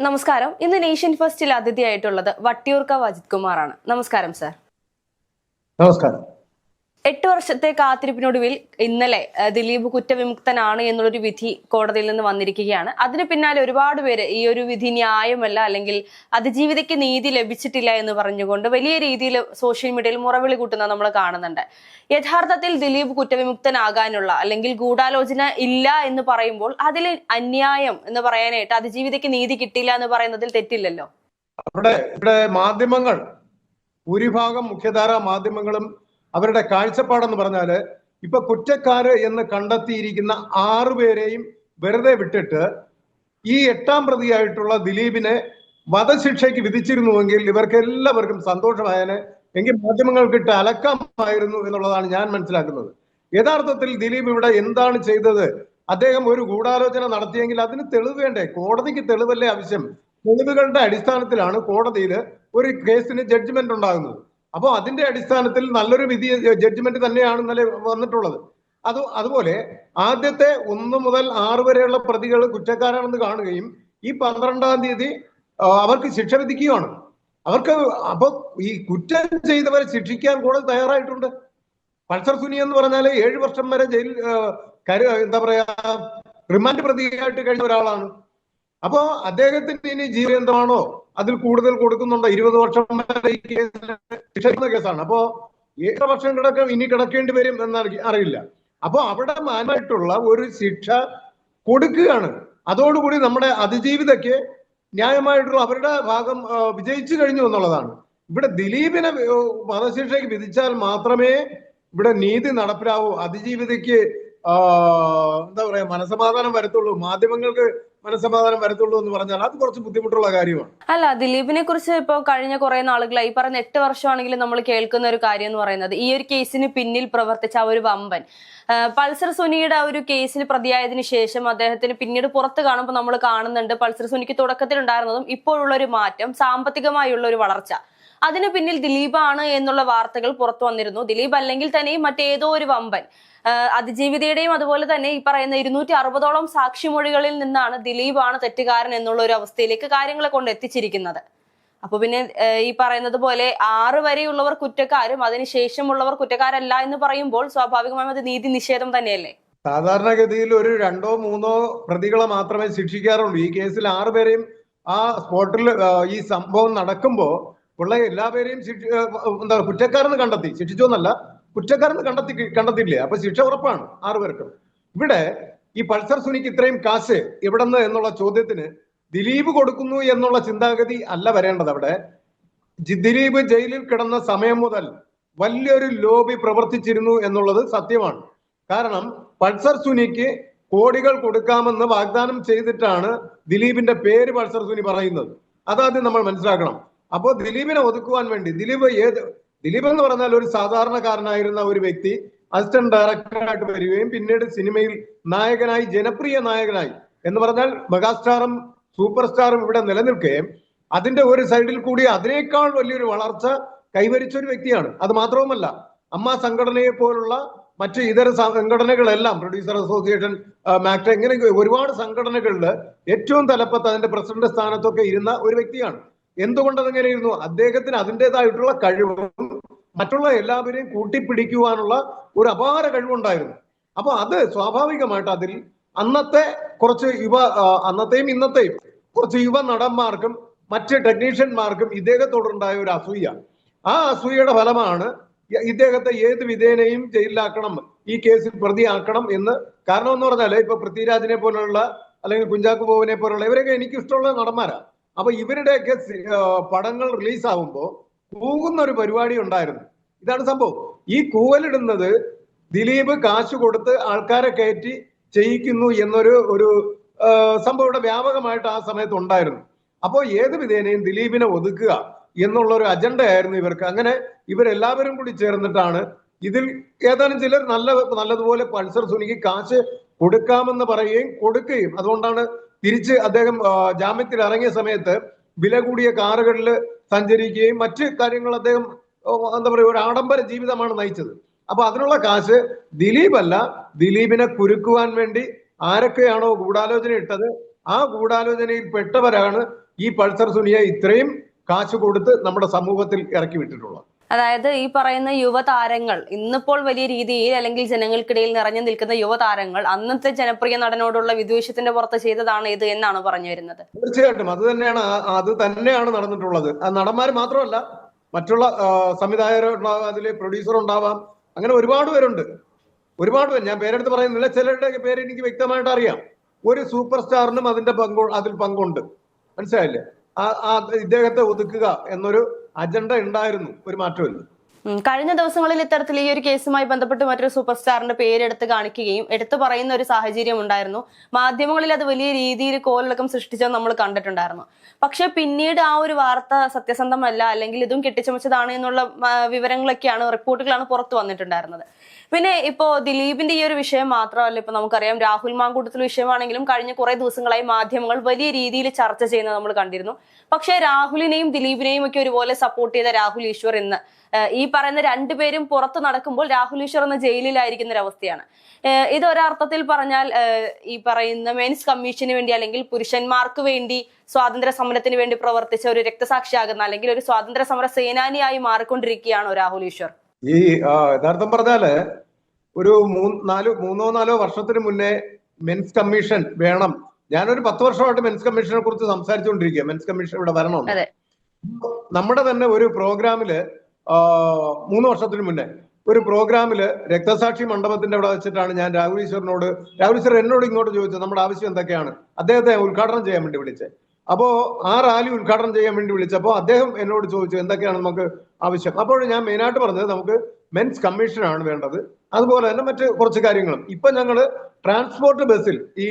നമസ്കാരം. ഇന്ന് നേഷ്യൻ ഫസ്റ്റിൽ അതിഥിയായിട്ടുള്ളത് വട്ടിയൂർക്കാവ് അജിത് കുമാറാണ്. നമസ്കാരം സർ. നമസ്കാരം. എട്ട് വർഷത്തെ കാത്തിരിപ്പിനൊടുവിൽ ഇന്നലെ ദിലീപ് കുറ്റവിമുക്തനാണ് എന്നുള്ളൊരു വിധി കോടതിയിൽ നിന്ന് വന്നിരിക്കുകയാണ്. അതിന് പിന്നാലെ ഒരുപാട് പേര് ഈ ഒരു വിധി ന്യായമല്ല അല്ലെങ്കിൽ അതിജീവിതയ്ക്ക് നീതി ലഭിച്ചിട്ടില്ല എന്ന് പറഞ്ഞുകൊണ്ട് വലിയ രീതിയിൽ സോഷ്യൽ മീഡിയയിൽ മുറവിളി കൂട്ടുന്നത് നമ്മൾ കാണുന്നുണ്ട്. യഥാർത്ഥത്തിൽ ദിലീപ് കുറ്റവിമുക്തനാകാനുള്ള അല്ലെങ്കിൽ ഗൂഢാലോചന ഇല്ല എന്ന് പറയുമ്പോൾ അതിൽ അന്യായം എന്ന് പറയാനായിട്ട് അതിജീവിതയ്ക്ക് നീതി കിട്ടില്ല എന്ന് പറയുന്നതിൽ തെറ്റില്ലല്ലോ? ഇവിടെ മാധ്യമങ്ങൾ ഭൂരിഭാഗം മുഖ്യധാരാ മാധ്യമങ്ങളും അവരുടെ കാഴ്ചപ്പാടെന്ന് പറഞ്ഞാൽ ഇപ്പൊ കുറ്റക്കാര് എന്ന് കണ്ടെത്തിയിരിക്കുന്ന ആറുപേരെയും വെറുതെ വിട്ടിട്ട് ഈ എട്ടാം പ്രതിയായിട്ടുള്ള ദിലീപിനെ വധശിക്ഷയ്ക്ക് വിധിച്ചിരുന്നുവെങ്കിൽ ഇവർക്ക് എല്ലാവർക്കും സന്തോഷമായനെ. എങ്കിൽ മാധ്യമങ്ങൾക്കിട്ട് അലക്കാമായിരുന്നു എന്നുള്ളതാണ് ഞാൻ മനസ്സിലാക്കുന്നത്. യഥാർത്ഥത്തിൽ ദിലീപ് ഇവിടെ എന്താണ് ചെയ്തത്? അദ്ദേഹം ഒരു ഗൂഢാലോചന നടത്തിയെങ്കിൽ അതിന് തെളിവ് വേണ്ടേ? കോടതിക്ക് തെളിവല്ലേ ആവശ്യം? തെളിവുകളുടെ അടിസ്ഥാനത്തിലാണ് കോടതിയിൽ ഒരു കേസിന് ജഡ്ജ്മെന്റ് ഉണ്ടാകുന്നത്. അപ്പോൾ അതിന്റെ അടിസ്ഥാനത്തിൽ നല്ലൊരു വിധി ജഡ്ജ്മെന്റ് തന്നെയാണ് ഇന്നലെ വന്നിട്ടുള്ളത്. അത് അതുപോലെ ആദ്യത്തെ ഒന്ന് മുതൽ ആറ് വരെയുള്ള പ്രതികൾ കുറ്റക്കാരാണെന്ന് കാണുകയും ഈ പന്ത്രണ്ടാം തീയതി അവർക്ക് ശിക്ഷ വിധിക്കുകയാണ്. അവർക്ക് അപ്പൊ ഈ കുറ്റം ചെയ്തവരെ ശിക്ഷിക്കാൻ കോടതി തയ്യാറായിട്ടുണ്ട്. പൾസർ സുനി എന്ന് പറഞ്ഞാൽ ഏഴ് വർഷം വരെ ജയിൽ കരു എന്താ പറയാ റിമാൻഡ് പ്രതിയായിട്ട് കഴിഞ്ഞ ഒരാളാണ്. അപ്പോ അദ്ദേഹത്തിന് ഇനി ജീവന്തമാണോ അതിൽ കൂടുതൽ കൊടുക്കുന്നുണ്ട് ഇരുപത് വർഷം വരെ ഈ ശിക്ഷിക്കുന്ന കേസാണ്. അപ്പോ ഏഴ് വർഷം കിടക്കും ഇനി കിടക്കേണ്ടി വരും എന്ന് അറിയില്ല. അപ്പോ അവിടെ മാനായിട്ടുള്ള ഒരു ശിക്ഷ കൊടുക്കുകയാണ്. അതോടുകൂടി നമ്മുടെ അതിജീവിതയ്ക്ക് ന്യായമായിട്ടുള്ള അവരുടെ ഭാഗം വിജയിച്ചു കഴിഞ്ഞു എന്നുള്ളതാണ്. ഇവിടെ ദിലീപിനെ വധശിക്ഷയ്ക്ക് വിധിച്ചാൽ മാത്രമേ ഇവിടെ നീതി നടപ്പിലാവൂ. അതിജീവിതയ്ക്ക് എന്താ പറയാ മനസമാധാനം വരത്തുള്ളൂ. മാധ്യമങ്ങൾക്ക് മനസമാധാനം വരത്തുള്ളൂ എന്ന് പറഞ്ഞാൽ അത് കുറച്ച് ബുദ്ധിമുട്ടുള്ള കാര്യമാണ്. അല്ല ദിലീപിനെ കുറിച്ച് ഇപ്പോൾ കഴിഞ്ഞ കുറെ നാളുകളായി പറഞ്ഞ എട്ട് വർഷമാണെങ്കിലും നമ്മൾ കേൾക്കുന്ന ഒരു കാര്യം എന്ന് പറയുന്നത് ഈ ഒരു കേസിന് പിന്നിൽ പ്രവർത്തിച്ച ആ ഒരു വമ്പൻ. പൾസർ സുനിയുടെ ആ ഒരു കേസിൽ പ്രതിയായതിനു ശേഷം അദ്ദേഹത്തിന് പിന്നീട് പുറത്ത് കാണുമ്പോൾ നമ്മൾ കാണുന്നുണ്ട് പൾസർ സുനിക്ക് തുടക്കത്തിൽ ഉണ്ടായിരുന്നതും ഇപ്പോഴുള്ള ഒരു മാറ്റം സാമ്പത്തികമായുള്ള ഒരു വളർച്ച. അതിന് പിന്നിൽ ദിലീപാണ് എന്നുള്ള വാർത്തകൾ പുറത്തു വന്നിരുന്നു. ദിലീപ് അല്ലെങ്കിൽ തന്നെയും മറ്റേതോ ഒരു വമ്പൻ. അതിജീവിതയുടെയും അതുപോലെ തന്നെ ഈ പറയുന്ന ഇരുന്നൂറ്റി അറുപതോളം സാക്ഷിമൊഴികളിൽ നിന്നാണ് ദിലീപാണ് തെറ്റുകാരൻ എന്നുള്ള ഒരു അവസ്ഥയിലേക്ക് കാര്യങ്ങളെ കൊണ്ട് എത്തിച്ചിരിക്കുന്നത്. അപ്പൊ പിന്നെ ഈ പറയുന്നത് പോലെ ആറ് വരെയുള്ളവർ കുറ്റക്കാരും അതിനുശേഷമുള്ളവർ കുറ്റക്കാരല്ല എന്ന് പറയുമ്പോൾ സ്വാഭാവികമായും അത് നീതി നിഷേധം തന്നെയല്ലേ? സാധാരണഗതിയിൽ ഒരു രണ്ടോ മൂന്നോ പ്രതികളെ മാത്രമേ ശിക്ഷിക്കാറുള്ളൂ. ഈ കേസിൽ ആറുപേരെയും ആ സ്പോട്ടിൽ ഈ സംഭവം നടക്കുമ്പോ ഉള്ള എല്ലാവരെയും ശിക്ഷ എന്താ കുറ്റക്കാരെന്ന് കണ്ടെത്തി. ശിക്ഷിച്ചോന്നല്ല കുറ്റക്കാരെന്ന് കണ്ടെത്തി കണ്ടെത്തിയില്ലേ അപ്പൊ ശിക്ഷ ഉറപ്പാണ് ആറുപേർക്കും ഇവിടെ ഈ പൾസർ സുനിക്ക് ഇത്രയും കാശ് എവിടെന്ന് എന്നുള്ള ചോദ്യത്തിന് ദിലീപ് കൊടുക്കുന്നു എന്നുള്ള ചിന്താഗതി അല്ല വരേണ്ടത് അവിടെ. ദിലീപ് ജയിലിൽ കിടന്ന സമയം മുതൽ വലിയൊരു ലോബി പ്രവർത്തിച്ചിരുന്നു എന്നുള്ളത് സത്യമാണ്. കാരണം പൾസർ സുനിക്ക് കോടികൾ കൊടുക്കാമെന്ന് വാഗ്ദാനം ചെയ്തിട്ടാണ് ദിലീപിന്റെ പേര് പൾസർ സുനി പറയുന്നത്. അതാദ്യം നമ്മൾ മനസ്സിലാക്കണം. അപ്പോൾ ദിലീപിനെ ഒതുക്കുവാൻ വേണ്ടി ദിലീപ് ഏത് ദിലീപ് എന്ന് പറഞ്ഞാൽ ഒരു സാധാരണക്കാരനായിരുന്ന ഒരു വ്യക്തി അസിസ്റ്റന്റ് ഡയറക്ടറായിട്ട് വരികയും പിന്നീട് സിനിമയിൽ നായകനായി ജനപ്രിയ നായകനായി എന്ന് പറഞ്ഞാൽ മെഗാസ്റ്റാറും സൂപ്പർ സ്റ്റാറും ഇവിടെ നിലനിൽക്കുകയും അതിന്റെ ഒരു സൈഡിൽ കൂടി അതിനേക്കാൾ വലിയൊരു വളർച്ച കൈവരിച്ച ഒരു വ്യക്തിയാണ്. അത് മാത്രവുമല്ല അമ്മ സംഘടനയെ പോലുള്ള മറ്റ് ഇതര സംഘടനകളെല്ലാം പ്രൊഡ്യൂസർ അസോസിയേഷൻ മാക്ട ഇങ്ങനെ ഒരുപാട് സംഘടനകളിൽ ഏറ്റവും തലപ്പത്ത് അതിന്റെ പ്രസിഡന്റ് സ്ഥാനത്തൊക്കെ ഇരുന്ന ഒരു വ്യക്തിയാണ്. എന്തുകൊണ്ട് അതങ്ങനെ ഇരുന്നു അദ്ദേഹത്തിന് അതിന്റെതായിട്ടുള്ള കഴിവും മറ്റുള്ള എല്ലാവരെയും കൂട്ടിപ്പിടിക്കുവാനുള്ള ഒരു അപാര കഴിവുണ്ടായിരുന്നു. അപ്പൊ അത് സ്വാഭാവികമായിട്ട് അതിൽ അന്നത്തെ കുറച്ച് യുവ അന്നത്തെയും ഇന്നത്തെയും കുറച്ച് യുവ നടന്മാർക്കും മറ്റ് ടെക്നീഷ്യന്മാർക്കും ഇദ്ദേഹത്തോടുണ്ടായ ഒരു അസൂയ. ആ അസൂയയുടെ ഫലമാണ് ഇദ്ദേഹത്തെ ഏത് വിധേനയും ജയിലിലാക്കണം ഈ കേസിൽ പ്രതിയാക്കണം എന്ന്. കാരണം എന്ന് പറഞ്ഞാൽ ഇപ്പൊ പൃഥ്വിരാജിനെ പോലുള്ള അല്ലെങ്കിൽ കുഞ്ചാക്കു ബോബനെ പോലുള്ള ഇവരൊക്കെ എനിക്ക് ഇഷ്ടമുള്ള നടന്മാരാ. അപ്പൊ ഇവരുടെയൊക്കെ പടങ്ങൾ റിലീസ് ആവുമ്പോ കൂകുന്ന ഒരു പരിപാടി ഉണ്ടായിരുന്നു. ഇതാണ് സംഭവം. ഈ കൂവലിടുന്നത് ദിലീപ് കാശ് കൊടുത്ത് ആൾക്കാരെ കയറ്റി ചെയ്യിക്കുന്നു എന്നൊരു ഒരു സംഭവം ഇവിടെ വ്യാപകമായിട്ട് ആ സമയത്ത് ഉണ്ടായിരുന്നു. അപ്പോൾ ഏത് വിധേനയും ദിലീപിനെ ഒതുക്കുക എന്നുള്ള ഒരു അജണ്ട ആയിരുന്നു ഇവർക്ക്. അങ്ങനെ ഇവരെല്ലാവരും കൂടി ചേർന്നിട്ടാണ് ഇതിൽ ഏതാനും ചിലർ നല്ല നല്ലതുപോലെ പൾസർ സുനിക്ക് കാശ് കൊടുക്കാമെന്ന് പറയുകയും കൊടുക്കുകയും. അതുകൊണ്ടാണ് തിരിച്ച് അദ്ദേഹം ജാമ്യത്തിൽ ഇറങ്ങിയ സമയത്ത് വില കൂടിയ കാറുകളിൽ സഞ്ചരിക്കുകയും മറ്റ് കാര്യങ്ങൾ അദ്ദേഹം എന്താ പറയുക ഒരു ആഡംബര ജീവിതമാണ് നയിച്ചത്. അപ്പൊ അതിനുള്ള കാശ് ദിലീപ് അല്ല ദിലീപിനെ കുരുക്കുവാൻ വേണ്ടി ആരൊക്കെയാണോ ഗൂഢാലോചന ഇട്ടത് ആ ഗൂഢാലോചനയിൽ പെട്ടവരാണ് ഈ പൾസർ സുനിയെ ഇത്രയും കാശ് കൊടുത്ത് നമ്മുടെ സമൂഹത്തിൽ ഇറക്കി വിട്ടിട്ടുള്ളത്. അതായത് ഈ പറയുന്ന യുവതാരങ്ങൾ ഇന്നിപ്പോൾ വലിയ രീതിയിൽ അല്ലെങ്കിൽ ജനങ്ങൾക്കിടയിൽ നിറഞ്ഞു നിൽക്കുന്ന യുവതാരങ്ങൾ അന്നത്തെ ജനപ്രിയ നടനോടുള്ള വിദ്വേഷത്തിന്റെ പുറത്ത് ചെയ്തതാണ് ഇത് എന്നാണ് പറഞ്ഞു വരുന്നത്. തീർച്ചയായിട്ടും. അത് തന്നെയാണ് അത് തന്നെയാണ് നടന്നിട്ടുള്ളത്. നടന്മാർ മാത്രമല്ല മറ്റുള്ള സംവിധായകരുണ്ടാവാം അതിലെ പ്രൊഡ്യൂസർ ഉണ്ടാവാം. അങ്ങനെ ഒരുപാട് പേരുണ്ട്. ഒരുപാട് പേര്. ഞാൻ പേരെടുത്ത് പറയുന്നില്ല. ചിലരുടെ പേര് എനിക്ക് വ്യക്തമായിട്ട് അറിയാം. ഒരു സൂപ്പർ സ്റ്റാറിനും അതിന്റെ പങ്കു അതിൽ പങ്കുണ്ട്. മനസ്സിലായില്ലേ? ഇദ്ദേഹത്തെ ഒതുക്കുക എന്നൊരു അജണ്ട ഉണ്ടായിരുന്നു. ഒരു മാറ്റമില്ല കഴിഞ്ഞ ദിവസങ്ങളിൽ ഇത്തരത്തിൽ ഈ ഒരു കേസുമായി ബന്ധപ്പെട്ട് മറ്റൊരു സൂപ്പർ സ്റ്റാറിന്റെ പേരെടുത്ത് കാണിക്കുകയും എടുത്തു പറയുന്ന ഒരു സാഹചര്യം ഉണ്ടായിരുന്നു. മാധ്യമങ്ങളിൽ അത് വലിയ രീതിയിൽ കോലിളക്കം സൃഷ്ടിച്ചത് നമ്മൾ കണ്ടിട്ടുണ്ടായിരുന്നു. പക്ഷെ പിന്നീട് ആ ഒരു വാർത്ത സത്യസന്ധമല്ല അല്ലെങ്കിൽ ഇതും കെട്ടിച്ചമച്ചതാണ് എന്നുള്ള വിവരങ്ങളൊക്കെയാണ് റിപ്പോർട്ടുകളാണ് പുറത്തു വന്നിട്ടുണ്ടായിരുന്നത്. പിന്നെ ഇപ്പോ ദിലീപിന്റെ ഈ ഒരു വിഷയം മാത്രമല്ല ഇപ്പൊ നമുക്കറിയാം രാഹുൽ മാങ്കൂട്ടത്തിൽ വിഷയമാണെങ്കിലും കഴിഞ്ഞ കുറെ ദിവസങ്ങളായി മാധ്യമങ്ങൾ വലിയ രീതിയിൽ ചർച്ച ചെയ്യുന്നത് നമ്മൾ കണ്ടിരുന്നു. പക്ഷെ രാഹുലിനെയും ദിലീപിനെയും ഒക്കെ ഒരുപോലെ സപ്പോർട്ട് ചെയ്ത രാഹുൽ ഈശ്വർ ഇന്ന് ഈ പറയുന്ന രണ്ടുപേരും പുറത്ത് നടക്കുമ്പോൾ രാഹുൽ ഈശ്വർ എന്ന ജയിലിലായിരിക്കുന്ന ഒരു അവസ്ഥയാണ്. ഏഹ് ഇത് ഒരർത്ഥത്തിൽ പറഞ്ഞാൽ ഈ പറയുന്ന മെൻസ് കമ്മീഷന് വേണ്ടി അല്ലെങ്കിൽ പുരുഷന്മാർക്ക് വേണ്ടി സ്വാതന്ത്ര്യ സമരത്തിന് വേണ്ടി പ്രവർത്തിച്ച ഒരു രക്തസാക്ഷിയാകുന്ന അല്ലെങ്കിൽ ഒരു സ്വാതന്ത്ര്യ സമര സേനാനിയായി മാറിക്കൊണ്ടിരിക്കുകയാണോ രാഹുൽ ഈശ്വർ? ഈ യഥാർത്ഥം പറഞ്ഞാൽ ഒരു മൂന്ന് നാല് മൂന്നോ നാലോ വർഷത്തിന് മുന്നേ മെൻസ് കമ്മീഷൻ വേണം. ഞാനൊരു പത്ത് വർഷമായിട്ട് മെൻസ് കമ്മീഷനെ കുറിച്ച് സംസാരിച്ചുകൊണ്ടിരിക്കുക മെൻസ് കമ്മീഷൻ ഇവിടെ വരണം. നമ്മുടെ തന്നെ ഒരു പ്രോഗ്രാമിൽ മൂന്ന് വർഷത്തിന് മുന്നേ ഒരു പ്രോഗ്രാമിൽ രക്തസാക്ഷി മണ്ഡപത്തിന്റെ അവിടെ വെച്ചിട്ടാണ് ഞാൻ രാഹുൽ ഈശ്വറിനോട് രാഹുൽ ഈശ്വർ എന്നോട് ഇങ്ങോട്ട് ചോദിച്ചത് നമ്മുടെ ആവശ്യം എന്തൊക്കെയാണ്? അദ്ദേഹത്തെ ഉദ്ഘാടനം ചെയ്യാൻ വേണ്ടി വിളിച്ചത്. അപ്പോ ആ റാലി ഉദ്ഘാടനം ചെയ്യാൻ വേണ്ടി വിളിച്ചപ്പോൾ അദ്ദേഹം എന്നോട് ചോദിച്ചു എന്തൊക്കെയാണ് നമുക്ക് ആവശ്യം? അപ്പോൾ ഞാൻ മെയിനായിട്ട് പറഞ്ഞത് നമുക്ക് മെൻസ് കമ്മീഷനാണ് വേണ്ടത്. അതുപോലെ തന്നെ മറ്റ് കുറച്ച് കാര്യങ്ങളും. ഇപ്പൊ ഞങ്ങൾ ട്രാൻസ്പോർട്ട് ബസ്സിൽ ഈ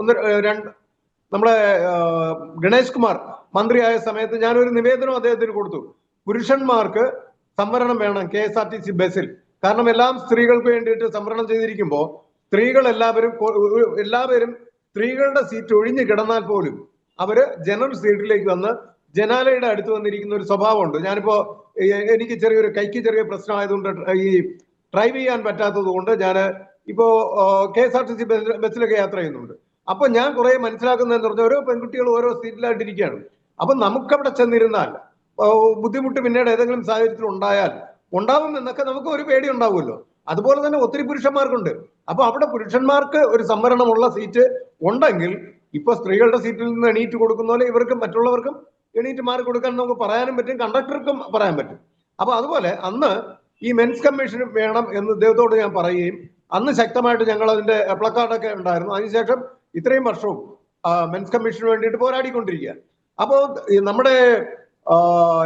ഒന്ന് രണ്ട് നമ്മുടെ ഗണേഷ് കുമാർ മന്ത്രിയായ സമയത്ത് ഞാനൊരു നിവേദനം അദ്ദേഹത്തിന് കൊടുത്തു. പുരുഷന്മാർക്ക് സംവരണം വേണം K S R T C ബസ്സിൽ. കാരണം എല്ലാം സ്ത്രീകൾക്ക് വേണ്ടിയിട്ട് സംവരണം ചെയ്തിരിക്കുമ്പോൾ സ്ത്രീകൾ എല്ലാവരും എല്ലാവരും സ്ത്രീകളുടെ സീറ്റ് ഒഴിഞ്ഞു കിടന്നാൽ പോലും അവർ ജനറൽ സീറ്റിലേക്ക് വന്ന് ജനാലയുടെ അടുത്ത് വന്നിരിക്കുന്ന ഒരു സ്വഭാവമുണ്ട്. ഞാനിപ്പോ എനിക്ക് ചെറിയൊരു കൈക്ക് ചെറിയ പ്രശ്നമായതുകൊണ്ട് ഈ ഡ്രൈവ് ചെയ്യാൻ പറ്റാത്തത് കൊണ്ട് ഞാൻ ഇപ്പോ K S R T C ബസ്സിലൊക്കെ യാത്ര ചെയ്യുന്നുണ്ട്. അപ്പൊ ഞാൻ കുറെ മനസ്സിലാക്കുന്നതെന്ന് പറഞ്ഞാൽ ഓരോ പെൺകുട്ടികൾ ഓരോ സീറ്റിലായിട്ടിരിക്കുകയാണ്. അപ്പൊ നമുക്കവിടെ ചെന്നിരുന്നാൽ ബുദ്ധിമുട്ട് പിന്നീട് ഏതെങ്കിലും സാഹചര്യത്തിൽ ഉണ്ടായാൽ ഉണ്ടാവും എന്നൊക്കെ നമുക്ക് ഒരു പേടി ഉണ്ടാവുമല്ലോ. അതുപോലെ തന്നെ ഒത്തിരി പുരുഷന്മാർക്കുണ്ട്. അപ്പൊ അവിടെ പുരുഷന്മാർക്ക് ഒരു സംവരണമുള്ള സീറ്റ് ഉണ്ടെങ്കിൽ ഇപ്പൊ സ്ത്രീകളുടെ സീറ്റിൽ നിന്ന് എണീറ്റ് കൊടുക്കുന്ന പോലെ ഇവർക്കും മറ്റുള്ളവർക്കും എണീറ്റ് മാറി കൊടുക്കാൻ നമുക്ക് പറയാനും പറ്റും കണ്ടക്ടർക്കും പറയാൻ പറ്റും. അപ്പൊ അതുപോലെ അന്ന് ഈ മെൻസ് കമ്മീഷൻ വേണം എന്ന് ദൈവത്തോട് ഞാൻ പറയുകയും അന്ന് ശക്തമായിട്ട് ഞങ്ങൾ അതിന്റെ പ്ലക്കാർഡൊക്കെ ഉണ്ടായിരുന്നു. അതിനുശേഷം ഇത്രയും വർഷവും മെൻസ് കമ്മീഷന് വേണ്ടിയിട്ട് പോരാടിക്കൊണ്ടിരിക്കുക. അപ്പോ ഈ നമ്മുടെ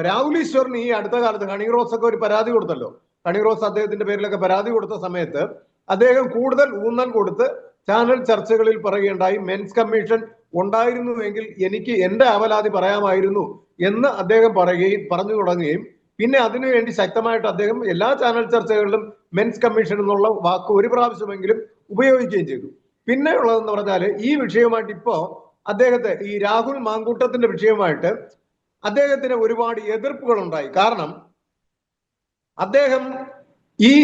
രാഹുൽ ഈശ്വറിന് ഈ അടുത്ത കാലത്ത് കണി റോസ് ഒക്കെ ഒരു പരാതി കൊടുത്തല്ലോ. കണി റോസ് അദ്ദേഹത്തിന്റെ പേരിലൊക്കെ പരാതി കൊടുത്ത സമയത്ത് അദ്ദേഹം കൂടുതൽ ഊന്നൽ കൊടുത്ത് ചാനൽ ചർച്ചകളിൽ പറയുകയുണ്ടായി മെൻസ് കമ്മീഷൻ ഉണ്ടായിരുന്നുവെങ്കിൽ എനിക്ക് എന്റെ അവലാതി പറയാമായിരുന്നു എന്ന് അദ്ദേഹം പറയുകയും പറഞ്ഞു തുടങ്ങുകയും പിന്നെ അതിനുവേണ്ടി ശക്തമായിട്ട് അദ്ദേഹം എല്ലാ ചാനൽ ചർച്ചകളിലും മെൻസ് കമ്മീഷൻ എന്നുള്ള വാക്ക് ഒരു പ്രാവശ്യമെങ്കിലും ഉപയോഗിക്കുകയും ചെയ്തു. പിന്നെ ഉള്ളതെന്ന് പറഞ്ഞാൽ ഈ വിഷയമായിട്ട് ഇപ്പോ അദ്ദേഹത്തെ ഈ രാഹുൽ മാങ്കൂട്ടത്തിന്റെ വിഷയമായിട്ട് അദ്ദേഹത്തിന് ഒരുപാട് എതിർപ്പുകൾ ഉണ്ടായി കാരണം അദ്ദേഹം ഈ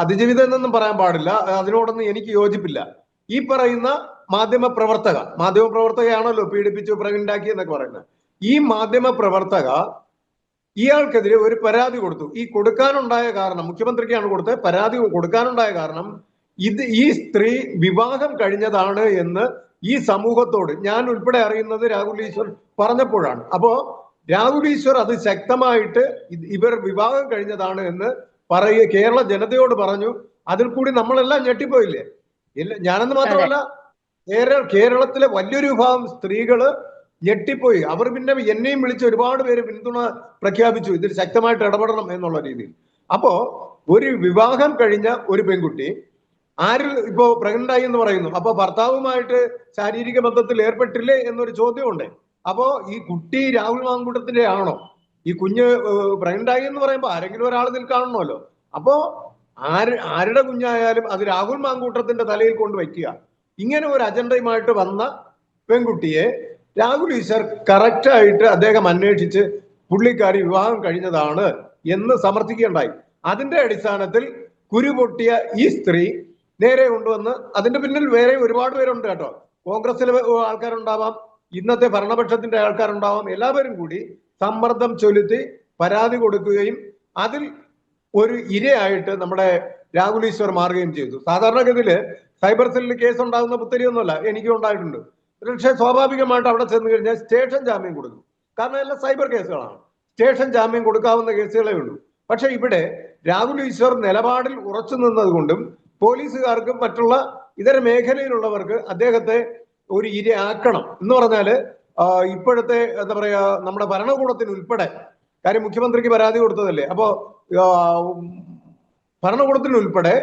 അതിജീവിതം എന്നൊന്നും പറയാൻ പാടില്ല. അതിനോടൊന്നും എനിക്ക് യോജിപ്പില്ല. ഈ പറയുന്ന മാധ്യമ പ്രവർത്തക മാധ്യമ പ്രവർത്തകയാണല്ലോ പീഡിപ്പിച്ചു പ്രകണ്ടാക്കി എന്നൊക്കെ പറയുന്നത്. ഈ മാധ്യമ പ്രവർത്തക ഇയാൾക്കെതിരെ ഒരു പരാതി കൊടുത്തു. ഈ കൊടുക്കാനുണ്ടായ കാരണം മുഖ്യമന്ത്രിക്കാണ് കൊടുത്തത്. പരാതി കൊടുക്കാനുണ്ടായ കാരണം ഇത് ഈ സ്ത്രീ വിവാഹം കഴിഞ്ഞതാണ് എന്ന് ഈ സമൂഹത്തോട് ഞാൻ ഉൾപ്പെടെ അറിയുന്നത് രാഹുൽ ഈശ്വർ പറഞ്ഞപ്പോഴാണ്. അപ്പോ രാഹുൽ ഈശ്വർ അത് ശക്തമായിട്ട് ഇവർ വിവാഹം കഴിഞ്ഞതാണ് എന്ന് പറയുക. കേരള ജനതയോട് പറഞ്ഞു. അതിൽ കൂടി നമ്മളെല്ലാം ഞെട്ടിപ്പോയില്ലേ? ഇല്ല ഞാനെന്ന് മാത്രമല്ല കേരള കേരളത്തിലെ വലിയൊരു വിഭാഗം സ്ത്രീകൾ ഞെട്ടിപ്പോയി. അവർ പിന്നെ എന്നെയും വിളിച്ച് ഒരുപാട് പേര് പിന്തുണ പ്രഖ്യാപിച്ചു. ഇതിൽ ശക്തമായിട്ട് ഇടപെടണം എന്നുള്ള രീതിയിൽ. അപ്പോ ഒരു വിവാഹം കഴിഞ്ഞ ഒരു പെൺകുട്ടി ആര് ഇപ്പോ പ്രഗ്നന്റ് ആയി എന്ന് പറയുന്നു. അപ്പൊ ഭർത്താവുമായിട്ട് ശാരീരിക ബന്ധത്തിൽ ഏർപ്പെട്ടില്ലേ എന്നൊരു ചോദ്യമുണ്ട്. അപ്പോ ഈ കുട്ടി രാഹുൽ മാങ്കൂട്ടത്തിന്റെ ആണോ? ഈ കുഞ്ഞ് പ്രഗ്നന്റ് എന്ന് പറയുമ്പോൾ ആരെങ്കിലും ഒരാൾ ഇതിൽ കാണണമല്ലോ അപ്പോ ആര് ആരുടെ കുഞ്ഞായാലും അത് രാഹുൽ മാങ്കൂട്ടത്തിന്റെ തലയിൽ കൊണ്ട് വയ്ക്കുക. ഇങ്ങനെ ഒരു അജണ്ടയുമായിട്ട് വന്ന പെൺകുട്ടിയെ രാഹുൽ ഈശ്വർ കറക്റ്റായിട്ട് അദ്ദേഹം അന്വേഷിച്ച് പുള്ളിക്കാരി വിവാഹം കഴിഞ്ഞതാണ് എന്ന് സമർത്ഥിക്കുകയുണ്ടായി. അതിന്റെ അടിസ്ഥാനത്തിൽ കുരുപൊട്ടിയ ഈ സ്ത്രീ നേരെ കൊണ്ടുവന്ന് അതിന്റെ പിന്നിൽ വേറെ ഒരുപാട് പേരുണ്ട് കേട്ടോ. കോൺഗ്രസിലെ ആൾക്കാരുണ്ടാവാം ഇന്നത്തെ ഭരണപക്ഷത്തിന്റെ ആൾക്കാരുണ്ടാവും എല്ലാവരും കൂടി സമ്മർദ്ദം ചൊലുത്തി പരാതി കൊടുക്കുകയും അതിൽ ഒരു ഇരയായിട്ട് നമ്മുടെ രാഹുൽ ഈശ്വർ മാറുകയും ചെയ്തു. സാധാരണഗതിയിൽ സൈബർ സെല്ലിൽ കേസ് ഉണ്ടാകുന്ന പുത്തരിയൊന്നുമല്ല എനിക്കും ഉണ്ടായിട്ടുണ്ട്. പക്ഷേ സ്വാഭാവികമായിട്ട് അവിടെ ചെന്ന് കഴിഞ്ഞാൽ സ്റ്റേഷൻ ജാമ്യം കൊടുക്കും. കാരണം എല്ലാം സൈബർ കേസുകളാണ്. സ്റ്റേഷൻ ജാമ്യം കൊടുക്കാവുന്ന കേസുകളേ ഉള്ളൂ. പക്ഷെ ഇവിടെ രാഹുൽ ഈശ്വർ നിലപാടിൽ ഉറച്ചു നിന്നതുകൊണ്ടും പോലീസുകാർക്കും മറ്റുള്ള ഇതര മേഖലയിലുള്ളവർക്ക് അദ്ദേഹത്തെ ഒരു ഇര ആക്കണം എന്ന് പറഞ്ഞാൽ ഇപ്പോഴത്തെ എന്താ പറയാ നമ്മുടെ ഭരണകൂടത്തിന് ഉൾപ്പെടെ കാര്യം മുഖ്യമന്ത്രിക്ക് പരാതി കൊടുത്തതല്ലേ അപ്പോ ഭരണകൂടത്തിന് ഉൾപ്പെടെ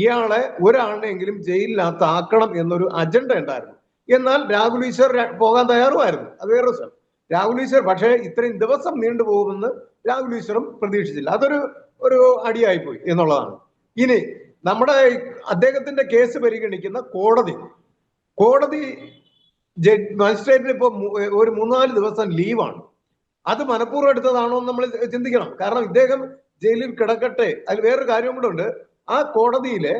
ഇയാളെ ഒരാളിനെങ്കിലും ജയിലിനകത്ത് ആക്കണം എന്നൊരു അജണ്ട ഉണ്ടായിരുന്നു. എന്നാൽ രാഹുൽ ഈശ്വർ പോകാൻ തയ്യാറുമായിരുന്നു. അത് വേറെ സ്ഥലം രാഹുൽ ഈശ്വർ പക്ഷേ ഇത്രയും ദിവസം നീണ്ടുപോകുമെന്ന് രാഹുൽ ഈശ്വറും പ്രതീക്ഷിച്ചില്ല. അതൊരു ഒരു അടിയായിപ്പോയി എന്നുള്ളതാണ്. ഇനി നമ്മുടെ അദ്ദേഹത്തിന്റെ കേസ് പരിഗണിക്കുന്ന കോടതി കോടതി മജിസ്ട്രേറ്റിന് ഇപ്പൊ ഒരു മൂന്നാൽ ദിവസം ലീവാണ്. അത് മനഃപൂർവം എടുത്തതാണോ എന്ന് നമ്മൾ ചിന്തിക്കണം. കാരണം ഇദ്ദേഹം ജയിലിൽ കിടക്കട്ടെ. അതിൽ വേറൊരു കാര്യം കൂടെ ഉണ്ട്. ആ കോടതിയിലെ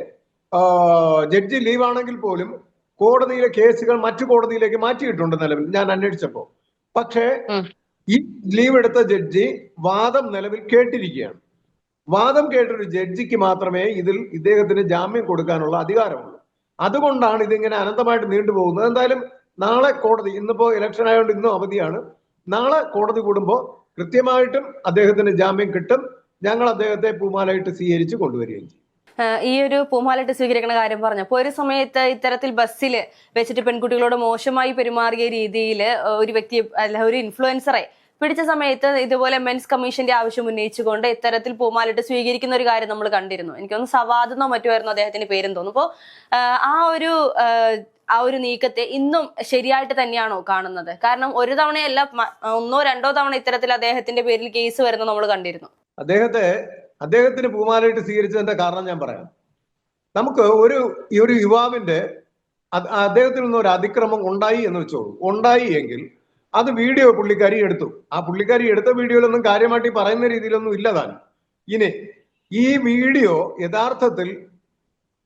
ജഡ്ജി ലീവാണെങ്കിൽ പോലും കോടതിയിലെ കേസുകൾ മറ്റു കോടതിയിലേക്ക് മാറ്റിയിട്ടുണ്ട് നിലവിൽ. ഞാൻ അന്വേഷിച്ചപ്പോ. പക്ഷേ ഈ ലീവ് എടുത്ത ജഡ്ജി വാദം നിലവിൽ കേട്ടിരിക്കുകയാണ്. വാദം കേട്ടൊരു ജഡ്ജിക്ക് മാത്രമേ ഇതിൽ ഇദ്ദേഹത്തിന് ജാമ്യം കൊടുക്കാനുള്ള അധികാരമുള്ളൂ. അതുകൊണ്ടാണ് ഇതിങ്ങനെ അനന്തമായിട്ട് നീണ്ടുപോകുന്നത് എന്തായാലും നാളെ കോടതി ഇന്നിപ്പോ ഇലക്ഷൻ ആയതുകൊണ്ട് ഇന്നും അവധിയാണ്. നാളെ കോടതി കൂടുമ്പോൾ കൃത്യമായിട്ടും അദ്ദേഹത്തിന് ജാമ്യം കിട്ടും. ഞങ്ങൾ അദ്ദേഹത്തെ പൂമാലയിട്ട് സ്വീകരിച്ച് കൊണ്ടുവരികയും ചെയ്യും. ഈ ഒരു പൂമാലിട്ട് സ്വീകരിക്കുന്ന കാര്യം പറഞ്ഞപ്പോൾ ഒരു സമയത്ത് ഇത്തരത്തിൽ ബസ്സിൽ വെച്ചിട്ട് പെൺകുട്ടികളോട് മോശമായി പെരുമാറിയ രീതിയിൽ ഒരു വ്യക്തി അല്ല ഒരു ഇൻഫ്ലുവൻസറെ പിടിച്ച സമയത്ത് ഇതുപോലെ മെൻസ് കമ്മീഷന്റെ ആവശ്യം ഉന്നയിച്ചുകൊണ്ട് ഇത്തരത്തിൽ പൂമാലിട്ട് സ്വീകരിക്കുന്ന ഒരു കാര്യം നമ്മൾ കണ്ടിരുന്നു. എനിക്കൊന്ന് സവാദെന്നോ മറ്റുമായിരുന്നു അദ്ദേഹത്തിന്റെ പേരും തോന്നുന്നു. അപ്പോൾ ആ ഒരു ആ ഒരു നീക്കത്തെ ഇന്നും ശരിയായിട്ട് തന്നെയാണോ കാണുന്നത്? കാരണം ഒരു തവണയല്ല ഒന്നോ രണ്ടോ തവണ ഇത്തരത്തിൽ അദ്ദേഹത്തിന്റെ പേരിൽ കേസ് വരുന്ന നമ്മൾ കണ്ടിരുന്നു. അദ്ദേഹത്തെ അദ്ദേഹത്തിന് പൂമാലയിട്ട് സ്വീകരിച്ചതിന്റെ കാരണം ഞാൻ പറയാം. നമുക്ക് ഒരു ഈ ഒരു യുവാവിന്റെ അദ്ദേഹത്തിൽ നിന്ന് ഒരു അതിക്രമം ഉണ്ടായി എന്ന് വെച്ചോളൂ. ഉണ്ടായി എങ്കിൽ അത് വീഡിയോ പുള്ളിക്കാരി എടുത്തു. ആ പുള്ളിക്കാരി എടുത്ത വീഡിയോയിലൊന്നും കാര്യമായിട്ട് പറയുന്ന രീതിയിലൊന്നും ഇല്ലതാണ് ഇനി ഈ വീഡിയോ യഥാർത്ഥത്തിൽ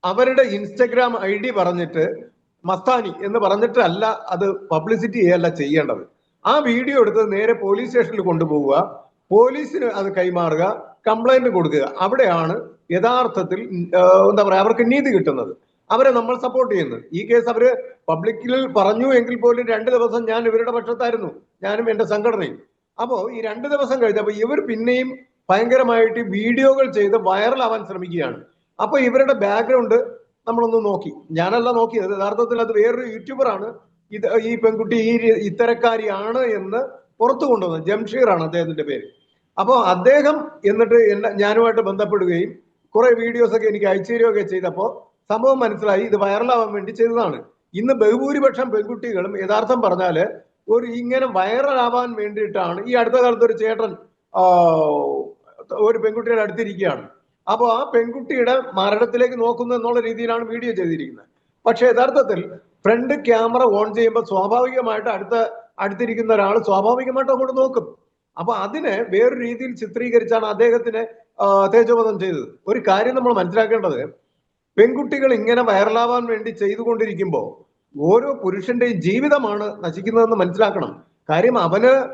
അവരുടെ ഇൻസ്റ്റഗ്രാം ഐ ഡി പറഞ്ഞിട്ട് മസ്താനി എന്ന് പറഞ്ഞിട്ടല്ല അത് പബ്ലിസിറ്റി ചെയ്യല്ല ചെയ്യേണ്ടത്. ആ വീഡിയോ എടുത്ത് നേരെ പോലീസ് സ്റ്റേഷനിൽ കൊണ്ടുപോവുക. പോലീസിന് അത് കൈമാറുക കംപ്ലൈന്റ് കൊടുക്കുക. അവിടെയാണ് യഥാർത്ഥത്തിൽ എന്താ പറയാ അവർക്ക് നീതി കിട്ടുന്നത്. അവരെ നമ്മൾ സപ്പോർട്ട് ചെയ്യുന്നത്. ഈ കേസ് അവർ പബ്ലിക്കിൽ പറഞ്ഞു എങ്കിൽ പോലും രണ്ട് ദിവസം ഞാൻ ഇവരുടെ പക്ഷത്തായിരുന്നു. ഞാനും എന്റെ സംഘടനയും. അപ്പോ ഈ രണ്ട് ദിവസം കഴിഞ്ഞപ്പോ ഇവർ പിന്നെയും ഭയങ്കരമായിട്ട് വീഡിയോകൾ ചെയ്ത് വൈറലാവാൻ ശ്രമിക്കുകയാണ്. അപ്പൊ ഇവരുടെ ബാക്ക്ഗ്രൗണ്ട് നമ്മളൊന്ന് നോക്കി. ഞാനല്ല നോക്കിയത്. യഥാർത്ഥത്തിൽ അത് വേറൊരു യൂട്യൂബറാണ് ഇത് ഈ പെൺകുട്ടി ഈ ഇത്തരക്കാരിയാണ് എന്ന് പുറത്തു കൊണ്ടുവന്നത് ജംഷീർ ആണ് അദ്ദേഹത്തിന്റെ പേര്. അപ്പോൾ അദ്ദേഹം എന്നിട്ട് എന്നെ ഞാനുമായിട്ട് ബന്ധപ്പെടുകയും കുറെ വീഡിയോസ് ഒക്കെ എനിക്ക് അയച്ചു തരികയൊക്കെ ചെയ്തപ്പോൾ സംഭവം മനസ്സിലായി. ഇത് വൈറലാവാൻ വേണ്ടി ചെയ്തതാണ്. ഇന്ന് ബഹുഭൂരിപക്ഷം പെൺകുട്ടികളും യഥാർത്ഥം പറഞ്ഞാൽ ഒരു ഇങ്ങനെ വൈറലാവാൻ വേണ്ടിയിട്ടാണ് ഈ അടുത്ത കാലത്ത് ഒരു ചേട്ടൻ ഒരു പെൺകുട്ടിയുടെ അടുത്തിരിക്കുകയാണ്. അപ്പോൾ ആ പെൺകുട്ടിയുടെ മരണത്തിലേക്ക് നോക്കുന്നു എന്നുള്ള രീതിയിലാണ് വീഡിയോ ചെയ്തിരിക്കുന്നത്. പക്ഷെ യഥാർത്ഥത്തിൽ ഫ്രണ്ട് ക്യാമറ ഓൺ ചെയ്യുമ്പോൾ സ്വാഭാവികമായിട്ട് അടുത്ത അടുത്തിരിക്കുന്ന ഒരാൾ സ്വാഭാവികമായിട്ട് അങ്ങോട്ട് നോക്കും. അപ്പൊ അതിനെ വേറൊരു രീതിയിൽ ചിത്രീകരിച്ചാണ് അദ്ദേഹത്തിന് തേജോവധം ചെയ്തത്. ഒരു കാര്യം നമ്മൾ മനസ്സിലാക്കേണ്ടത് പെൺകുട്ടികൾ ഇങ്ങനെ വൈറലാവാൻ വേണ്ടി ചെയ്തുകൊണ്ടിരിക്കുമ്പോൾ ഓരോ പുരുഷന്റെയും ജീവിതമാണ് നശിക്കുന്നതെന്ന് മനസ്സിലാക്കണം. കാര്യം അവന്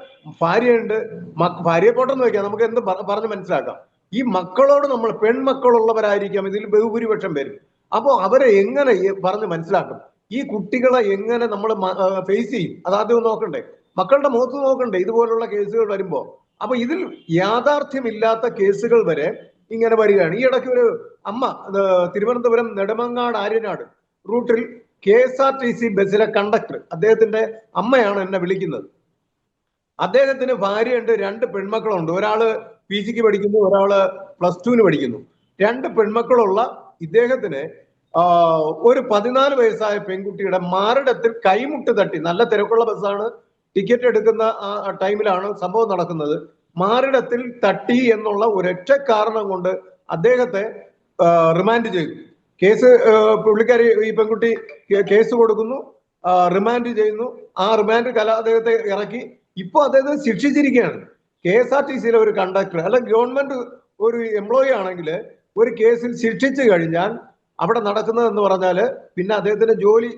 ഭാര്യയുണ്ട് ഭാര്യയെ പോട്ടെന്ന് വെക്കാം നമുക്ക് എന്ത് പറ- പറഞ്ഞ് മനസ്സിലാക്കാം. ഈ മക്കളോട് നമ്മൾ പെൺമക്കളുള്ളവരായിരിക്കാം. ഇതിൽ ബഹുഭൂരിപക്ഷം പേരും. അപ്പോൾ അവരെ എങ്ങനെ പറഞ്ഞ് മനസ്സിലാക്കും ഈ കുട്ടികളെ എങ്ങനെ നമ്മൾ ഫേസ് ചെയ്യും? അതാദ്യം നോക്കണ്ടേ. മക്കളുടെ മുഖത്ത് നോക്കണ്ടേ ഇതുപോലുള്ള കേസുകൾ വരുമ്പോ അപ്പൊ ഇതിൽ യാഥാർത്ഥ്യമില്ലാത്ത കേസുകൾ വരെ ഇങ്ങനെ വരികയാണ്. ഈ ഇടയ്ക്ക് ഒരു അമ്മ തിരുവനന്തപുരം നെടുമങ്ങാട് ആര്യനാട് റൂട്ടിൽ K S R T C ബസ്സിലെ കണ്ടക്ടർ അദ്ദേഹത്തിന്റെ അമ്മയാണ് എന്നെ വിളിക്കുന്നത്. അദ്ദേഹത്തിന് ഭാര്യയുണ്ട് രണ്ട് പെൺമക്കളുണ്ട്. ഒരാൾ പി ജിക്ക് പഠിക്കുന്നു ഒരാൾ പ്ലസ് ടുവിന് പഠിക്കുന്നു. രണ്ട് പെൺമക്കളുള്ള ഇദ്ദേഹത്തിന് ഒരു പതിനാല് വയസ്സായ പെൺകുട്ടിയുടെ മാറിടത്തിൽ കൈമുട്ട് തട്ടി നല്ല തിരക്കുള്ള ബസ്സാണ് ടിക്കറ്റ് എടുക്കുന്ന ആ ടൈമിലാണ് സംഭവം നടക്കുന്നത്. മാറിടത്തിൽ തട്ടി എന്നുള്ള ഒരൊറ്റ കാരണം കൊണ്ട് അദ്ദേഹത്തെ റിമാൻഡ് ചെയ്തു. കേസ് പുള്ളിക്കാരി ഈ പെൺകുട്ടി കേസ് കൊടുക്കുന്നു റിമാൻഡ് ചെയ്യുന്നു. ആ റിമാൻഡ് കല അദ്ദേഹത്തെ ഇറക്കി. ഇപ്പൊ അദ്ദേഹത്തെ ശിക്ഷിച്ചിരിക്കുകയാണ്. കെ എസ് ആർ ടി സിയിലെ ഒരു കണ്ടക്ടർ അല്ല ഗവൺമെന്റ് ഒരു എംപ്ലോയി ആണെങ്കിൽ ഒരു കേസിൽ ശിക്ഷിച്ചു കഴിഞ്ഞാൽ അവിടെ നടക്കുന്നത് എന്ന് പറഞ്ഞാൽ പിന്നെ അദ്ദേഹത്തിന്റെ ജോലി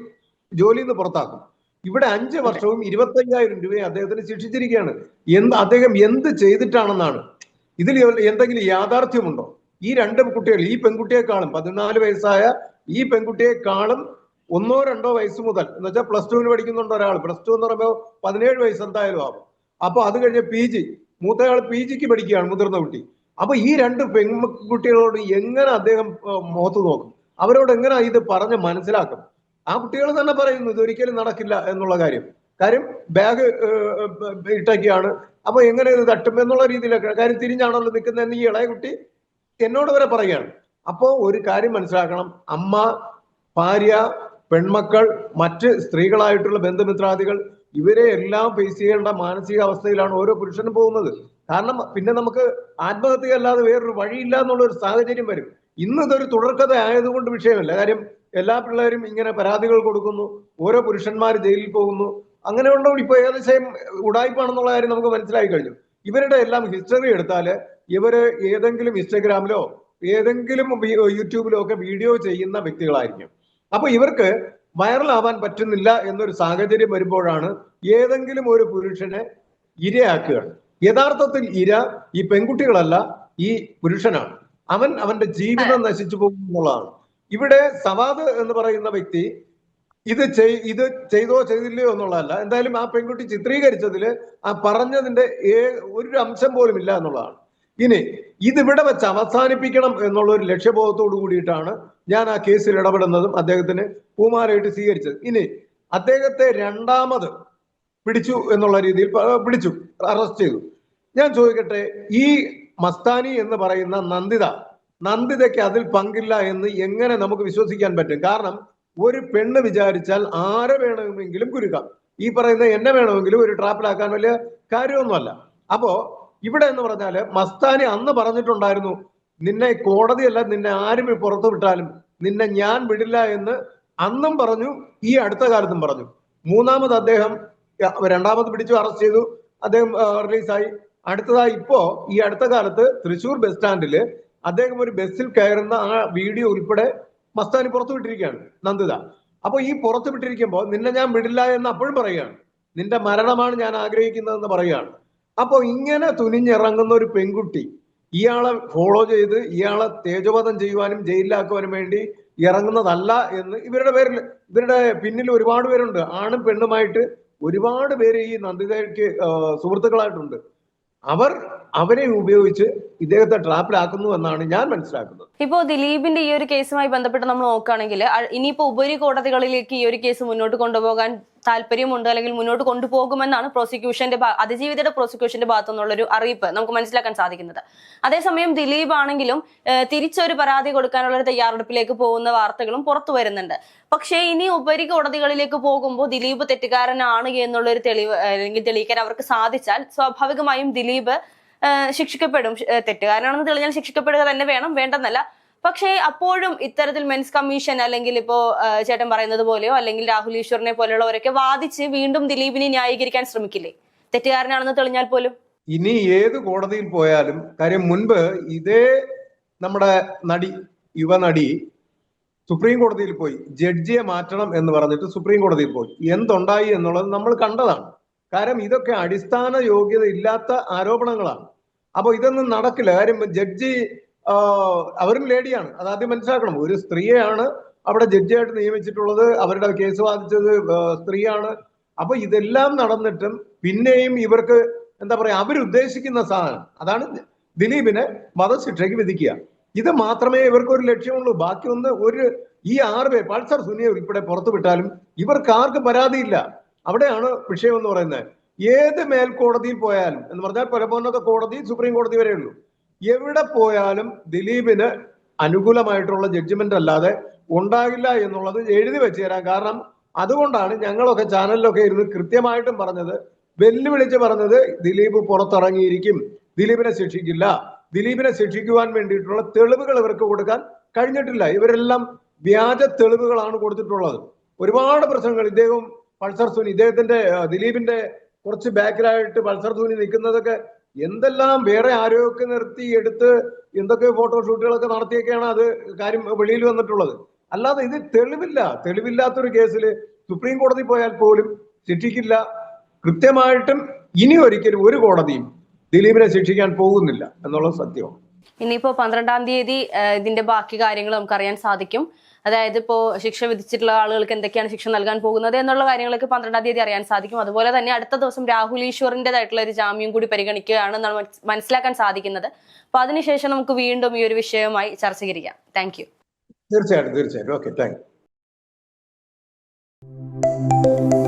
ജോലിയിൽ നിന്ന് പുറത്താക്കും. ഇവിടെ അഞ്ച് വർഷവും ഇരുപത്തയ്യായിരം രൂപയും അദ്ദേഹത്തിന് ശിക്ഷിച്ചിരിക്കുകയാണ്. എന്ത് അദ്ദേഹം എന്ത് ചെയ്തിട്ടാണെന്നാണ്. ഇതിൽ എന്തെങ്കിലും യാഥാർത്ഥ്യമുണ്ടോ? ഈ രണ്ട് കുട്ടികൾ ഈ പെൺകുട്ടിയെക്കാളും പതിനാല് വയസ്സായ ഈ പെൺകുട്ടിയെക്കാളും ഒന്നോ രണ്ടോ വയസ്സ് മുതൽ. എന്ന് വെച്ചാൽ പ്ലസ് ടുവിന് പഠിക്കുന്നുണ്ട് ഒരാൾ. പ്ലസ് ടു എന്ന് പറയുമ്പോൾ പതിനേഴ് വയസ്സ് എന്തായാലും ആവും. അപ്പൊ അത് കഴിഞ്ഞ് പി ജി മൂത്തയാൾ പി ജിക്ക് പഠിക്കുകയാണ് മുതിർന്ന കുട്ടി. അപ്പൊ ഈ രണ്ട് പെൺകുട്ടികളോട് എങ്ങനെ അദ്ദേഹം മുഖത്ത് നോക്കും? അവരോട് എങ്ങനെ ഇത് പറഞ്ഞ് മനസ്സിലാക്കും? ആ കുട്ടികൾ തന്നെ പറയുന്നു ഇതൊരിക്കലും നടക്കില്ല എന്നുള്ള കാര്യം. കാര്യം ബാഗ് ഇട്ടൊക്കെയാണ്. അപ്പൊ എങ്ങനെ ഇത് തട്ടും എന്നുള്ള രീതിയിലൊക്കെ. കാര്യം തിരിഞ്ഞാണല്ലോ നിൽക്കുന്നതെന്ന് ഈ ഇളയ കുട്ടി എന്നോട് വരെ പറയുകയാണ്. അപ്പോ ഒരു കാര്യം മനസ്സിലാക്കണം. അമ്മ ഭാര്യ പെൺമക്കൾ മറ്റ് സ്ത്രീകളായിട്ടുള്ള ബന്ധുമിത്രാദികൾ ഇവരെ എല്ലാം ഫേസ് ചെയ്യേണ്ട മാനസികാവസ്ഥയിലാണ് ഓരോ പുരുഷനും പോകുന്നത്. കാരണം പിന്നെ നമുക്ക് ആത്മഹത്യ അല്ലാതെ വേറൊരു വഴിയില്ല എന്നുള്ള ഒരു സാഹചര്യം വരും. ഇന്ന് ഇതൊരു തുടർക്കഥ ആയതുകൊണ്ട് വിഷയമല്ല. കാര്യം എല്ലാ പിള്ളേരും ഇങ്ങനെ പരാതികൾ കൊടുക്കുന്നു ഓരോ പുരുഷന്മാർ ജയിലിൽ പോകുന്നു. അങ്ങനെ ഉണ്ടോ ഇപ്പൊ ഏകദേശം ഉടായ്പാണെന്നുള്ള കാര്യം നമുക്ക് മനസ്സിലായി കഴിഞ്ഞു. ഇവരുടെ എല്ലാം ഹിസ്റ്ററി എടുത്താൽ ഇവർ ഏതെങ്കിലും ഇൻസ്റ്റഗ്രാമിലോ ഏതെങ്കിലും യൂട്യൂബിലോ ഒക്കെ വീഡിയോ ചെയ്യുന്ന വ്യക്തികളായിരിക്കും. അപ്പൊ ഇവർക്ക് വൈറലാവാൻ പറ്റുന്നില്ല എന്നൊരു സാഹചര്യം വരുമ്പോഴാണ് ഏതെങ്കിലും ഒരു പുരുഷനെ ഇരയാക്കുകയാണ് യഥാർത്ഥത്തിൽ ഇര ഈ പെൺകുട്ടികളല്ല ഈ പുരുഷനാണ്. അവൻ അവന്റെ ജീവിതം നശിച്ചു പോകും എന്നുള്ളതാണ്. ഇവിടെ സവാദ് എന്ന് പറയുന്ന വ്യക്തി ഇത് ചെയ് ഇത് ചെയ്തോ ചെയ്തില്ലയോ എന്നുള്ളതല്ല. എന്തായാലും ആ പെൺകുട്ടി ചിത്രീകരിച്ചതിൽ ആ പറഞ്ഞതിന്റെ ഏ- ഒരു അംശം പോലും ഇല്ല എന്നുള്ളതാണ്. ഇനി ഇതിവിടെ വെച്ച് അവസാനിപ്പിക്കണം എന്നുള്ള ഒരു ലക്ഷ്യബോധത്തോടു കൂടിയിട്ടാണ് ഞാൻ ആ കേസിൽ ഇടപെടുന്നതും അദ്ദേഹത്തിന് പൂമാരായിട്ട് സ്വീകരിച്ചത്. ഇനി അദ്ദേഹത്തെ രണ്ടാമത് പിടിച്ചു എന്നുള്ള രീതിയിൽ പിടിച്ചു അറസ്റ്റ് ചെയ്തു. ഞാൻ ചോദിക്കട്ടെ ഈ മസ്താനി എന്ന് പറയുന്ന നന്ദിത നന്ദിതയ്ക്ക് അതിൽ പങ്കില്ല എന്ന് എങ്ങനെ നമുക്ക് വിശ്വസിക്കാൻ പറ്റും? കാരണം ഒരു പെണ്ണ് വിചാരിച്ചാൽ ആരെ വേണമെങ്കിലും കുരുക്കാം. ഈ പറയുന്ന എന്നെ വേണമെങ്കിലും ഒരു ട്രാപ്പിലാക്കാൻ വലിയ കാര്യമൊന്നുമല്ല. അപ്പോ ഇവിടെ എന്ന് പറഞ്ഞാൽ മസ്താനി അന്ന് പറഞ്ഞിട്ടുണ്ടായിരുന്നു നിന്നെ കോടതിയല്ല നിന്നെ ആരും പുറത്തു വിട്ടാലും നിന്നെ ഞാൻ വിടില്ല എന്ന് അന്നും പറഞ്ഞു ഈ അടുത്ത കാലത്തും പറഞ്ഞു. മൂന്നാമത് അദ്ദേഹം രണ്ടാമത് പിടിച്ചു അറസ്റ്റ് ചെയ്തു അദ്ദേഹം റിലീസായി അടുത്തതായി ഇപ്പോ ഈ അടുത്ത കാലത്ത് തൃശൂർ ബസ് സ്റ്റാൻഡിൽ അദ്ദേഹം ഒരു ബസ്സിൽ കയറുന്ന ആ വീഡിയോ ഉൾപ്പെടെ മസ്താനി പുറത്തു വിട്ടിരിക്കുകയാണ് നന്ദിത അപ്പൊ ഈ പുറത്തു വിട്ടിരിക്കുമ്പോൾ നിന്നെ ഞാൻ വിടില്ല എന്ന് അപ്പോഴും പറയുകയാണ്. നിന്റെ മരണമാണ് ഞാൻ ആഗ്രഹിക്കുന്നതെന്ന് പറയുകയാണ്. അപ്പൊ ഇങ്ങനെ തുനിഞ്ഞിറങ്ങുന്ന ഒരു പെൺകുട്ടി ഇയാളെ ഫോളോ ചെയ്ത് ഇയാളെ തേജോവധം ചെയ്യുവാനും ജയിലിലാക്കുവാനും വേണ്ടി ഇറങ്ങുന്നതല്ല എന്ന് ഇവരുടെ പേരിൽ ഇവരുടെ പിന്നിൽ ഒരുപാട് പേരുണ്ട്. ആണും പെണ്ണുമായിട്ട് ഒരുപാട് പേര് ഈ നന്ദിതയ്ക്ക് സുഹൃത്തുക്കളായിട്ടുണ്ട്. അവർ അവരെ ഉപയോഗിച്ച് ഇദ്ദേഹത്തെ ട്രാപ്പിലാക്കുന്നു എന്നാണ് ഞാൻ മനസ്സിലാക്കുന്നത്. ഇപ്പോ ദിലീപിന്റെ ഈ ഒരു കേസുമായി ബന്ധപ്പെട്ട് നമ്മൾ നോക്കുകയാണെങ്കിൽ ഇനിയിപ്പോ ഉപരി കോടതികളിലേക്ക് ഈ ഒരു കേസ് മുന്നോട്ട് കൊണ്ടുപോകാൻ താല്പര്യമുണ്ട് അല്ലെങ്കിൽ മുന്നോട്ട് കൊണ്ടുപോകുമെന്നാണ് പ്രോസിക്യൂഷന്റെ അതിജീവിതയുടെ പ്രോസിക്യൂഷന്റെ ഭാഗത്തു നിന്നുള്ളൊരു അറിയിപ്പ് നമുക്ക് മനസ്സിലാക്കാൻ സാധിക്കുന്നത്. അതേസമയം ദിലീപ് ആണെങ്കിലും തിരിച്ചൊരു പരാതി കൊടുക്കാനുള്ള ഒരു തയ്യാറെടുപ്പിലേക്ക് പോകുന്ന വാർത്തകളും പുറത്തു വരുന്നുണ്ട്. പക്ഷേ ഇനി ഉപരി കോടതികളിലേക്ക് പോകുമ്പോൾ ദിലീപ് തെറ്റുകാരനാണ് എന്നുള്ളൊരു തെളിവ് അല്ലെങ്കിൽ തെളിയിക്കാൻ അവർക്ക് സാധിച്ചാൽ സ്വാഭാവികമായും ദിലീപ് ശിക്ഷിക്കപ്പെടും. തെറ്റുകാരനാണെന്ന് തെളിഞ്ഞാൽ ശിക്ഷിക്കപ്പെടുക തന്നെ വേണം. വേണ്ടെന്നല്ല പക്ഷേ അപ്പോഴും ഇത്തരത്തിൽ മെൻസ് കമ്മീഷൻ അല്ലെങ്കിൽ ഇപ്പോ ചേട്ടൻ പറയുന്നത് പോലെയോ അല്ലെങ്കിൽ രാഹുൽ ഈശ്വറിനെ പോലെയുള്ളവരൊക്കെ വാദിച്ച് വീണ്ടും ദിലീപിനെ ന്യായീകരിക്കാൻ ശ്രമിക്കില്ലേ? തെറ്റുകാരനാണെന്ന് തെളിഞ്ഞാൽ പോലും? ഇനി ഏത് കോടതിയിൽ പോയാലും കാര്യം മുൻപ് ഇതേ നമ്മുടെ നടി യുവനടി സുപ്രീം കോടതിയിൽ പോയി. ജഡ്ജിയെ മാറ്റണം എന്ന് പറഞ്ഞിട്ട് സുപ്രീം കോടതിയിൽ പോയി. എന്തുണ്ടായി എന്നുള്ളത് നമ്മൾ കണ്ടതാണ്. കാരണം ഇതൊക്കെ അടിസ്ഥാന യോഗ്യത ഇല്ലാത്ത ആരോപണങ്ങളാണ്. അപ്പോൾ ഇതൊന്നും നടക്കില്ല. കാര്യം ജഡ്ജി അവരും ലേഡിയാണ്. അത് ആദ്യം മനസ്സിലാക്കണം. ഒരു സ്ത്രീയാണ് അവിടെ ജഡ്ജിയായിട്ട് നിയമിച്ചിട്ടുള്ളത് അവരുടെ കേസ് വാദിച്ചത് സ്ത്രീയാണ്. അപ്പൊ ഇതെല്ലാം നടന്നിട്ടും പിന്നെയും ഇവർക്ക് എന്താ പറയാ അവരുദ്ദേശിക്കുന്ന സാധനം അതാണ് ദിലീപിനെ വധശിക്ഷയ്ക്ക് വിധിക്കുക. ഇത് മാത്രമേ ഇവർക്ക് ഒരു ലക്ഷ്യമുള്ളൂ. ബാക്കി ഒന്ന് ഒരു ഈ ആറ് പേർ പൾസർ സുനിയെ ഉൾപ്പെടെ പുറത്തു വിട്ടാലും ഇവർക്ക് ആർക്കും പരാതിയില്ല. അവിടെയാണ് വിഷയം എന്ന് പറയുന്നത്. ഏത് മേൽക്കോടതിയിൽ പോയാലും എന്ന് പറഞ്ഞാൽ പരമോന്നത കോടതി സുപ്രീം കോടതി വരെയുള്ളൂ. എവിടെ പോയാലും ദിലീപിന് അനുകൂലമായിട്ടുള്ള ജഡ്ജ്മെന്റ് അല്ലാതെ ഉണ്ടാകില്ല എന്നുള്ളത് എഴുതി വെച്ച് തരാം കാരണം അതുകൊണ്ടാണ് ഞങ്ങളൊക്കെ ചാനലിലൊക്കെ ഇരുന്ന് കൃത്യമായിട്ടും പറഞ്ഞത് വെല്ലുവിളിച്ച് പറഞ്ഞത് ദിലീപ് പുറത്തിറങ്ങിയിരിക്കും ദിലീപിനെ ശിക്ഷിക്കില്ല. ദിലീപിനെ ശിക്ഷിക്കുവാൻ വേണ്ടിയിട്ടുള്ള തെളിവുകൾ ഇവർക്ക് കൊടുക്കാൻ കഴിഞ്ഞിട്ടില്ല. ഇവരെല്ലാം വ്യാജ തെളിവുകളാണ് കൊടുത്തിട്ടുള്ളത്. ഒരുപാട് പ്രശ്നങ്ങൾ. ഇദ്ദേഹവും പൾസർ സുനി ഇദ്ദേഹത്തിന്റെ ദിലീപിന്റെ കുറച്ച് ബാക്കിലായിട്ട് പൾസർ സുനി നിൽക്കുന്നതൊക്കെ എന്തെല്ലാം വേറെ ആരോഗ്യമൊക്കെ നിർത്തി എടുത്ത് എന്തൊക്കെ ഫോട്ടോഷൂട്ടുകളൊക്കെ നടത്തിയൊക്കെയാണ് അത് കാര്യം വെളിയിൽ വന്നിട്ടുള്ളത്. അല്ലാതെ ഇത് തെളിവില്ല. തെളിവില്ലാത്തൊരു കേസിൽ സുപ്രീം കോടതി പോയാൽ പോലും ശിക്ഷിക്കില്ല. കൃത്യമായിട്ടും ഇനി ഒരിക്കലും ഒരു കോടതിയും ദിലീപിനെ ശിക്ഷിക്കാൻ പോകുന്നില്ല എന്നുള്ളത് സത്യമാണ്. ഇനിയിപ്പോ പന്ത്രണ്ടാം തീയതി ഇതിന്റെ ബാക്കി കാര്യങ്ങൾ നമുക്ക് അറിയാൻ സാധിക്കും. അതായത് ഇപ്പോ ശിക്ഷ വിധിച്ചിട്ടുള്ള ആളുകൾക്ക് എന്തൊക്കെയാണ് ശിക്ഷ നൽകാൻ പോകുന്നത് എന്നുള്ള കാര്യങ്ങളൊക്കെ പന്ത്രണ്ടാം തീയതി അറിയാൻ സാധിക്കും. അതുപോലെ തന്നെ അടുത്ത ദിവസം രാഹുൽ ഈശ്വറിന്റെതായിട്ടുള്ള ഒരു ജാമ്യം കൂടി പരിഗണിക്കുകയാണെന്നാണ് മനസ്- മനസ്സിലാക്കാൻ സാധിക്കുന്നത്. അപ്പൊ അതിനുശേഷം നമുക്ക് വീണ്ടും ഈ ഒരു വിഷയവുമായി ചർച്ച ചെയ്യാം. താങ്ക് യു തീർച്ചയായിട്ടും തീർച്ചയായിട്ടും. Okay thank